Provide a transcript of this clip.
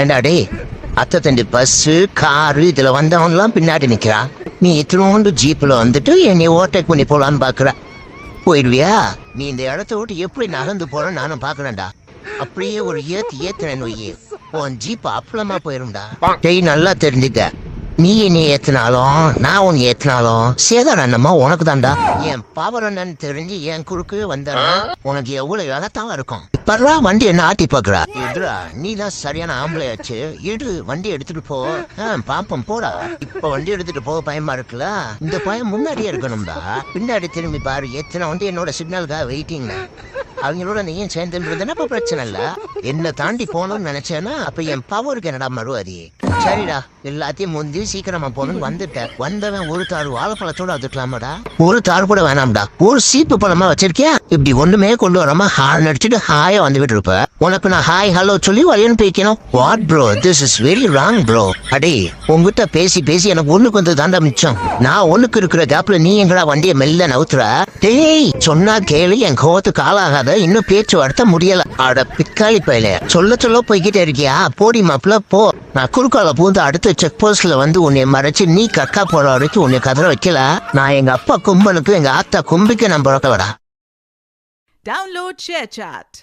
ஏண்டா டே அத்தை தண்டி bus car இதுல வந்தவன்லாம் பின்னாடி நிக்கிறான் நீ இத்தினோண்டு ஜீப்ல வந்துட்டு என்னை ஓவர்டேக் பண்ணி போலான்னு பாக்குற. போயிடுவியா? நீ இந்த இடத்த விட்டு எப்படி நகர்ந்து போறன்னு நானும் பாக்குறேன்டா. அப்படியே ஒரு ஏத்து ஏத்துறேன் நொய்யே. உன் ஜீப் அப்பளமா போயிரும்டா. டேய் நல்லா தெரிஞ்சுக்க. நீ என்னை ஏத்துனாலும் நான் உன்னை ஏத்துனாலும் சேதார அண்ணம்மா உனக்கு தான்டா. என் பவர் என்னன்னு தெரிஞ்சு என் குறுக்கு வந்தா உனக்கு எவ்வளவு இழத்தாம இருக்கும்? பர்வா வண்டி என்ன ஆட்டி பாக்குறா? எதுரா நீ தான் சரியான ஆம்பளையாச்சு எடு வண்டி எடுத்துட்டு போ. பாப்போம் போடா. இப்ப வண்டி எடுத்துட்டு போக பயமா இருக்குல்ல? இந்த பயம் முன்னாடியே இருக்கணும்டா. பின்னாடி திரும்பி பாரு எத்தனை வண்டி என்னோட சிக்னலுக்காக வெயிட்டிங் அவங்களோட நீயும் சேர்ந்துன்றதுன்னா இப்ப பிரச்சனை இல்ல? என்ன தாண்டி போகணும்னு நினைச்சேன்னா அப்ப என் பவருக்கு என்னடா மறுவாதி? சரிடா. எல்லாத்தையும் முந்தி சீக்கிரமா போகணும்னு வந்துட்டேன். வந்தவன் ஒரு தாறு வாழைப்பழத்தோட அதுக்கலாமாடா? ஒரு தாறு கூட வேணாம்டா. ஒரு சீப்பு பழமா வச்சிருக்கியா? இப்படி ஒண்ணுமே கொண்டு வராம ஹார்ன் அடிச்சுட்டு ஹாயா வந்துகிட்டு இருப்ப. உனக்கு நான் ஹாய் ஹலோ சொல்லி வழியனு பேக்கணும் what bro this is very wrong bro அடே உங்ககிட்ட பேசி பேசி எனக்கு ஒண்ணுக்கு வந்து தாண்டா மிச்சம். நான் ஒண்ணுக்கு இருக்கிற கேப்ல நீ எங்கடா வண்டியை மெல்ல நவுத்துற? டேய் சொன்னா கேளு என் கோவத்துக்கு ஆளாகாத இன்னும் பேச்சுவார்த்தை முடியல. அட பிக்காளி பையல. சொல்ல சொல்ல போய்கிட்டே இருக்கியா? போடி மாப்பிள போ. நான் குறுக்கால பூந்து அடுத்த செக் போஸ்ட்ல வந்து உன்னை மறைச்சு நீ கக்கா போற வரைக்கும் உன்னை கதற வைக்கல. நான் எங்க அப்பா கும்பனுக்கு எங்க ஆத்தா கும்பிக்கு நான் பிறக்கலடா. Download share chat